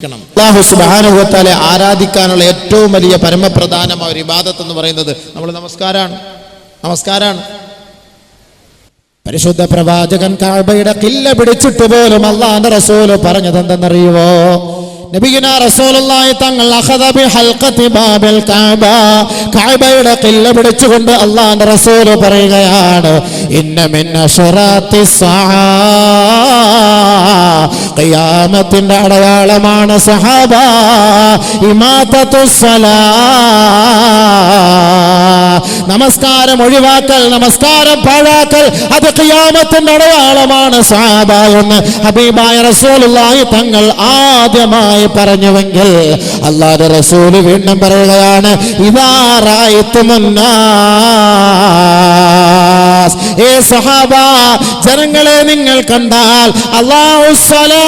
അള്ളാഹു ആരാധിക്കാനുള്ള ഏറ്റവും വലിയ പരമപ്രധാനമായ ഒരു ഇബാദത്ത് എന്ന് പറയുന്നത് നമ്മൾ നമസ്കാരമാണ് നമസ്കാരമാണ് പരിശുദ്ധ പ്രവാചകൻ കാഴ്ബയുടെ കില്ല പിടിച്ചിട്ട് പോലും അള്ളാന്റെ റസൂൽ പറഞ്ഞത് എന്തെന്നറിയുവോ റസൂലുള്ളാഹി തങ്ങൾ അഖദ ബി ഹൽഖതി ബാബിൽ കഅബ കഅബയുടെ കില്ല പിടിച്ചുകൊണ്ട് അള്ളാന്റെ റസൂൽ പറയുകയാണ് ഇന്ന മിൻ അശറാത്തി സആ ഖിയാമത്തിന്റെ അടയാളമാണ് സഹാബ ഇമാതത്തു സലാ നമസ്കാരം ഒഴിവാക്കൽ നമസ്കാരം പാഴാക്കൽ അത് ഖിയാമത്തിന്റെ അടയാളമാണ് സഹാബ എന്ന് ഹബീബായ റസൂലുള്ളാഹി തങ്ങൾ ആദ്യമായി പറഞ്ഞുവെങ്കിൽ അല്ലാതെ റസൂൽ വീണ്ടും പറയുകയാണ് ഇതാ റായിത്തുമുന്നാസ് ഏ സഹാബ ജനങ്ങളെ നിങ്ങൾ കണ്ടാൽ അള്ളാഹു സ്വലാ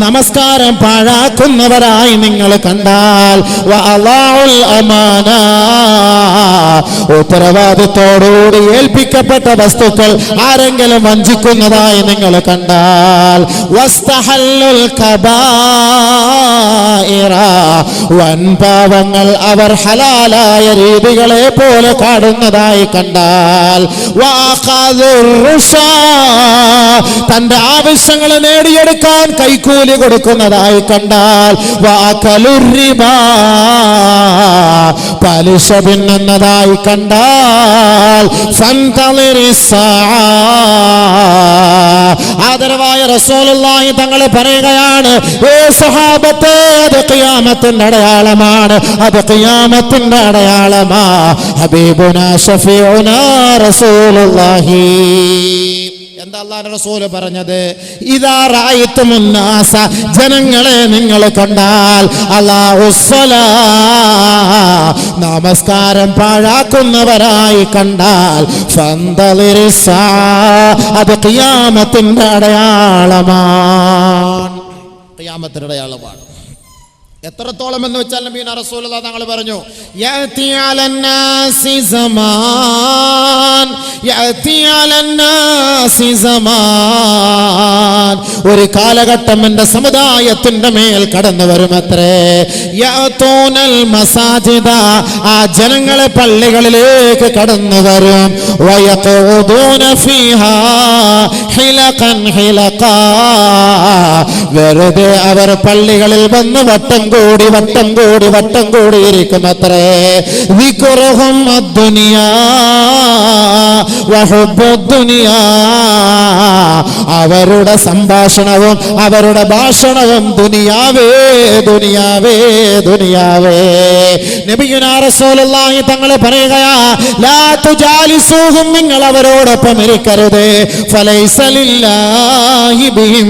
നമസ്കാരം പാഴാക്കുന്നവരായി നിങ്ങൾ കണ്ടാൽ ഉത്തരവാദിത്തോടുകൂടി ഏൽപ്പിക്കപ്പെട്ട വസ്തുക്കൾ ആരെങ്കിലും വഞ്ചിക്കുന്നതായി നിങ്ങൾ കണ്ടാൽ വസ്തഹല്ലുൽ കബായിറ വൻപാവങ്ങൾ അവർ ഹലാലായ രീതികളെ പോലെ കാണുന്നതായി കണ്ടാൽ തന്റെ ആവശ്യങ്ങൾ നേടിയെടുക്കാൻ കൈക്കൂലി കൊടുക്കുന്നതായി കണ്ടാൽ പലിശ പിന്നതായി കണ്ടാൽ. ആദരവായ റസൂലുള്ളാഹി തങ്ങൾ പറയുകയാണ് ഏ സഹാബത്തെ അത് ഖിയാമത്തിന്റെ അടയാളമാണ്. അത് ഖിയാമത്തിന്റെ അടയാളമാ. ഹബീബുന ഷഫീഉന റസൂലുള്ളാഹി. എന്താ അള്ളാഹുവിന്റെ റസൂൽ പറഞ്ഞത്? ഇതാ റായിത്തുമുന്നാസ ജനങ്ങളെ നിങ്ങൾ കണ്ടാൽ അല്ലാഹു നമസ്കാരം പാഴാക്കുന്നവരായി കണ്ടാൽ ഫന്തളിരി സാ. അത് ഖിയാമത്തിന്റെ അടയാളമാണ്. ഖിയാമത്തിന്റെ അടയാളമാണ്. എത്രത്തോളം എന്ന് വെച്ചാൽ നബീന റസൂലുള്ള തങ്ങൾ പറഞ്ഞു സമാൻ സമാൻ. ഒരു കാലഘട്ടം എന്റെ സമുദായത്തിന്റെ മേൽ കടന്നു വരുമത്രേ. യഅതൂനൽ മസാജിദ ആ ജനങ്ങളെ പള്ളികളിലേക്ക് കടന്നു വരും. വയഖൂദൂന ഫീഹാ ഹിലഖൻ ഹിലഖാ. വെറുതെ അവർ പള്ളികളിൽ വന്ന് വട്ടം കൂടി വട്ടം കോടി വട്ടം കൂടി ഇരിക്കുന്നത്രേ. വിക്കുറഹും അദ്ദുനിയാ അവരുടെ സംഭാഷണവും അവരുടെ ഭാഷണവും ദുനിയാവേ ദുനിയാവേ ദുനിയാവേ. നബിയുനാ തങ്ങളെ പറയുകയാ ലാ തുജാലിസൂഹും നിങ്ങൾ അവരോടൊപ്പം ഇരിക്കരുത്. ഫലൈസലില്ലാഹി ബിഹിം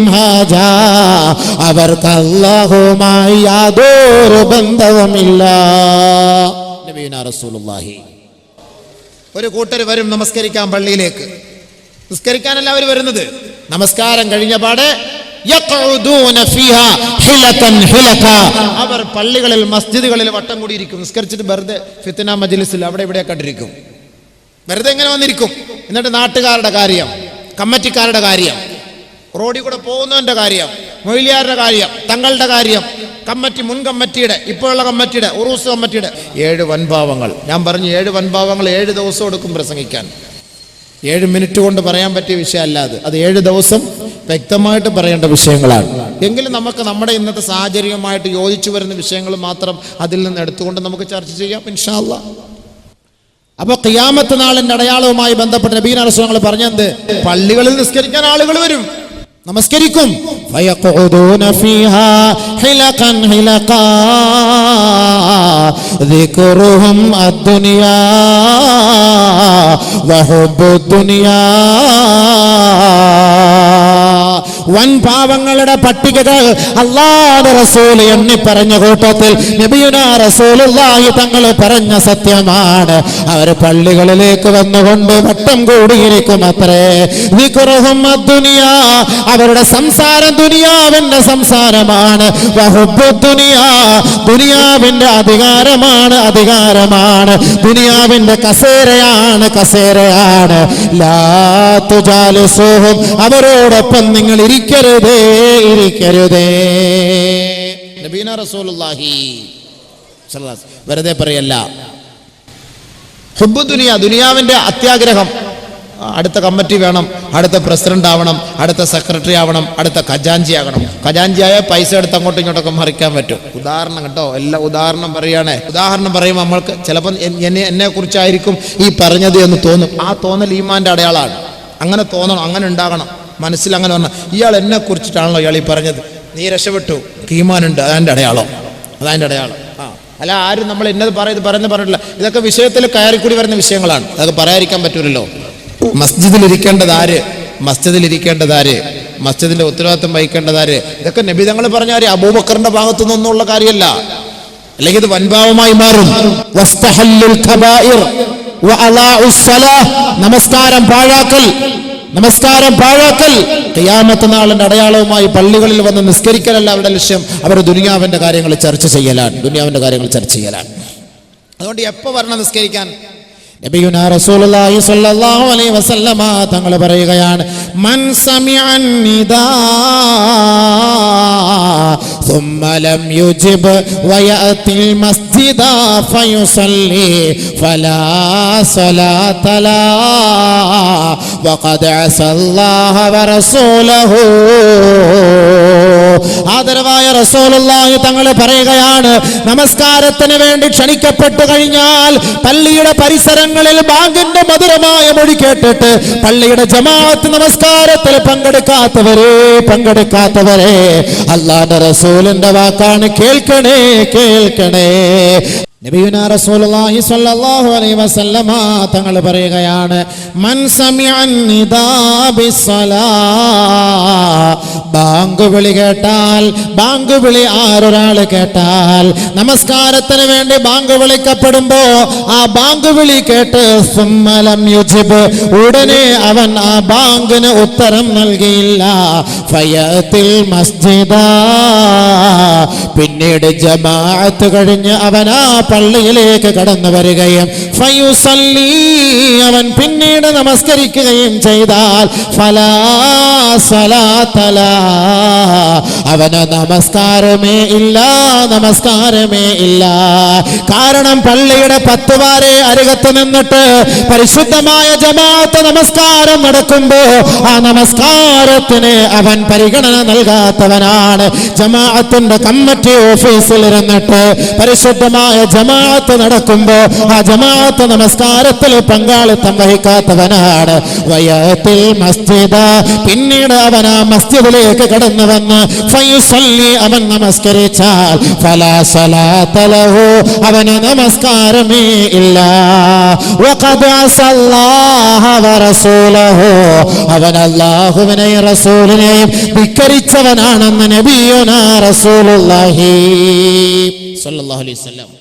അവർക്ക് അല്ലാഹുമായി യാതൊരു ബന്ധവുമില്ല. നബിയുനാ റസൂലുള്ളാഹി ഒരു കൂട്ടർ വരും നമസ്കരിക്കാൻ പള്ളിയിലേക്ക്. നിസ്കരിക്കാനല്ല അവർ വരുന്നത്. നമസ്കാരം കഴിഞ്ഞ പാടെ. അവർ പള്ളികളിൽ മസ്ജിദുകളിൽ വട്ടം കൂടിയിരിക്കും. നിസ്കരിച്ചിട്ട് വെറുതെ ഫിത്തന മജ്ലിസിൽ അവിടെ ഇവിടെ കണ്ടിരിക്കും വെറുതെ എങ്ങനെ വന്നിരിക്കും. എന്നിട്ട് നാട്ടുകാരുടെ കാര്യം കമ്മറ്റിക്കാരുടെ കാര്യം. റോഡിൽ കൂടെ പോകുന്നവന്റെ കാര്യം മൊയിലിയാരുടെ കാര്യം തങ്ങളുടെ കാര്യം കമ്മറ്റി മുൻ കമ്മറ്റിയുടെ ഇപ്പോഴുള്ള കമ്മറ്റിയുടെ ഉറൂസ് കമ്മറ്റിയുടെ. ഏഴ് വൻഭാവങ്ങൾ. ഞാൻ പറഞ്ഞു ഏഴ് വൻഭാവങ്ങൾ ഏഴ് ദിവസം എടുക്കും പ്രസംഗിക്കാൻ. ഏഴ് മിനിറ്റ് കൊണ്ട് പറയാൻ പറ്റിയ വിഷയമല്ല അത്. അത് ഏഴ് ദിവസം വ്യക്തമായിട്ട് പറയേണ്ട വിഷയങ്ങളാണ്. എങ്കിലും നമുക്ക് നമ്മുടെ ഇന്നത്തെ സാഹചര്യമായിട്ട് യോജിച്ചു വരുന്ന വിഷയങ്ങൾ മാത്രം അതിൽ നിന്ന് എടുത്തുകൊണ്ട് നമുക്ക് ചർച്ച ചെയ്യാം ഇൻഷാല്ല അപ്പൊ ഖിയാമത്ത് നാളിന്റെ അടയാളവുമായി ബന്ധപ്പെട്ട് നബീൻ അറസുങ്ങൾ പറഞ്ഞത് പള്ളികളിൽ നിസ്കരിക്കാൻ ആളുകൾ വരും. നമസ്കരിക്കും فيقعدون فيها حلقا حلقا ذكرهم الدنيا وحب الدنيا വൻ പാവങ്ങളുടെ പട്ടികകൾ അല്ലാതെ റസൂൽ എണ്ണി പറഞ്ഞ കൂട്ടത്തിൽ നബിയുന റസൂലുള്ളാഹി തങ്ങൾ പറഞ്ഞ സത്യമാണ്. അവർ പള്ളികളിലേക്ക് വന്നുകൊണ്ട് വട്ടം കൂടിയിരിക്കും അത്രേ വിക്രഹും അവരുടെ സംസാരം ദുനിയാവിന്റെ സംസാരമാണ്. ദുനിയാവിന്റെ അധികാരമാണ് അധികാരമാണ്. ദുനിയാവിന്റെ കസേരയാണ് കസേരയാണ്. അവരോടൊപ്പം നിങ്ങൾ ഇരി ഇരിക്കരുതേ ഇരിക്കരുതേ. നബീന റസൂലുള്ളാഹി. വെറുതെ പറയല്ല. ഹുബ് ദുനിയ ദുനിയാവിന്റെ അത്യാഗ്രഹം. അടുത്ത കമ്മിറ്റി വേണം അടുത്ത പ്രസിഡന്റ് ആവണം അടുത്ത സെക്രട്ടറി ആവണം അടുത്ത ഖജാഞ്ചി ആകണം. ഖജാഞ്ചിയായ പൈസ എടുത്ത് അങ്ങോട്ടും ഇങ്ങോട്ടൊക്കെ മറിക്കാൻ പറ്റും. ഉദാഹരണം കേട്ടോ എല്ലാ ഉദാഹരണം പറയുകയാണേ. ഉദാഹരണം പറയുമ്പോൾ നമ്മൾക്ക് ചിലപ്പോൾ എന്നെ എന്നെ കുറിച്ചായിരിക്കും ഈ പറഞ്ഞത് എന്ന് തോന്നും. ആ തോന്നൽ ഈമാന്റെ അടയാളാണ് അങ്ങനെ തോന്നണം അങ്ങനെ ഉണ്ടാകണം. മനസ്സിൽ അങ്ങനെ വന്ന ഇയാൾ എന്നെ കുറിച്ചിട്ടാണല്ലോ ഇയാൾ ഈ പറഞ്ഞത്. നീ രക്ഷപ്പെട്ടു. കീമാനുണ്ട് അതാന്റെ അടയാളം. അതാന്റെ അടയാളം. ആ. അല്ല ആരും നമ്മൾ എന്നത് പറയുന്നത് പറയുന്നത് പറഞ്ഞിട്ടില്ല. ഇതൊക്കെ വിഷയത്തിൽ കയറിക്കൂടി വരുന്ന വിഷയങ്ങളാണ്. അതൊക്കെ പറയാതിരിക്കാൻ പറ്റൂലല്ലോ. മസ്ജിദിൽ ഇരിക്കേണ്ടത് ആര്? മസ്ജിദിൽ ഇരിക്കേണ്ടത് ആര് മസ്ജിദിന്റെ ഉത്തരവാദിത്വം വഹിക്കേണ്ടത് ആര് ഇതൊക്കെ നബിതങ്ങൾ പറഞ്ഞ ആര് അബൂബക്കറിന്റെ ഭാഗത്തു നിന്നൊന്നുള്ള കാര്യമല്ല. അല്ലെങ്കിൽ ഇത് വൻഭാവമായി മാറും. നമസ്കാരം പാഴാക്കൽ. നമസ്കാരം പാഴാക്കൽ ഖിയാമത്ത് നാളിന്റെ അടയാളവുമായി പള്ളികളിൽ വന്ന് നിസ്കരിക്കലല്ല അവരുടെ ലക്ഷ്യം അവർ ദുനിയാവിന്റെ കാര്യങ്ങൾ ചർച്ച ചെയ്യലാണ് ദുനിയാവിന്റെ കാര്യങ്ങൾ ചർച്ച ചെയ്യലാണ് അതുകൊണ്ട് എപ്പോ വരണം നിസ്കരിക്കാൻ നബിയുനാ റസൂലുള്ളാഹി സ്വല്ലല്ലാഹു അലൈഹി വസല്ലമ തങ്ങൾ പറയുകയാണ് മൻ സമിഅൻ നിദാ ثم لم يجب ويأتي المسجد فيصلي فلا صلاة له وقد عصى الله ورسوله ആദരവായ റസൂലുള്ളാഹി തങ്ങൾ പറയുകയാണ് നമസ്കാരത്തിന് വേണ്ടി ക്ഷണിക്കപ്പെട്ടു കഴിഞ്ഞാൽ പള്ളിയുടെ പരിസരങ്ങളിൽ ബാങ്കിന്റെ മധുരമായ മൊഴി കേട്ടിട്ട് പള്ളിയുടെ ജമാഅത്ത് നമസ്കാരത്തിൽ പങ്കെടുക്കാത്തവരെ പങ്കെടുക്കാത്തവരെ അള്ളാന്റെ റസൂലിന്റെ വാക്കാണ് കേൾക്കണേ കേൾക്കണേ നബിയുനാ റസൂലുള്ളാഹി സ്വല്ലല്ലാഹു അലൈഹി വസല്ലമ തങ്ങൾ പറയുകയാണ് മൻ സമിഅൻ ബാങ്ക് വിളി കേട്ടാൽ ബാങ്ക് വിളി ആരൊരാൾ കേട്ടാൽ നമസ്കാരത്തിന് വേണ്ടി ബാങ്ക് വിളിക്കപ്പെടുമ്പോ ആ ബാങ്ക് വിളി കേട്ട് സുമ്മലം യുജിബ് ഉടനെ അവൻ ആ ബാങ്കിന് ഉത്തരം നൽകിയില്ല. ഫയത്തിൽ മസ്ജിദ. പിന്നീട് ജമാഅത്ത് കഴിഞ്ഞ് അവൻ ആ പള്ളിയിലേക്ക് കടന്നു വരികയും ഫയുസല്ലി അവൻ പിന്നീട് നമസ്കരിക്കുകയും ചെയ്താൽ ഫലാ അവന് നമസ്കാരമേ ഇല്ല നമസ്കാരമേ ഇല്ല. കാരണം പള്ളിയുടെ പത്തുവാരെ അരികത്ത് നിന്നിട്ട് പരിശുദ്ധമായ ജമാഅത്ത് നമസ്കാരം നടക്കുമ്പോ ആ നമസ്കാരത്തിന് അവൻ പരിഗണന നൽകാത്തവനാണ്. ജമാഅത്തിന്റെ കമ്മിറ്റി ഓഫീസിൽ ഇരുന്നിട്ട് പരിശുദ്ധമായ ജമാഅത്ത് നടക്കുമ്പോ ആ ജമാഅത്ത് നമസ്കാരത്തിൽ പങ്കാളിത്തം വഹിക്കാത്തവനാണ്. വയത്തിൽ മസ്ജിദ. പിന്നീട് അവൻ ആ മസ്ജിദിലേക്ക് കടന്നു വന്ന് അവൻ നമസ്കരിച്ചാൽ ഫലാ സലാത്ത ലഹു. അവന് നമസ്കാരമേ ഇല്ല. അവൻ അല്ലാഹുവിനെയും റസൂലിനെയും ധിക്കരിച്ചവനാണെന്ന് നബിയുനാ റസൂലുള്ളാഹി. സ്വല്ലല്ലാഹു അലൈഹി വസല്ലം.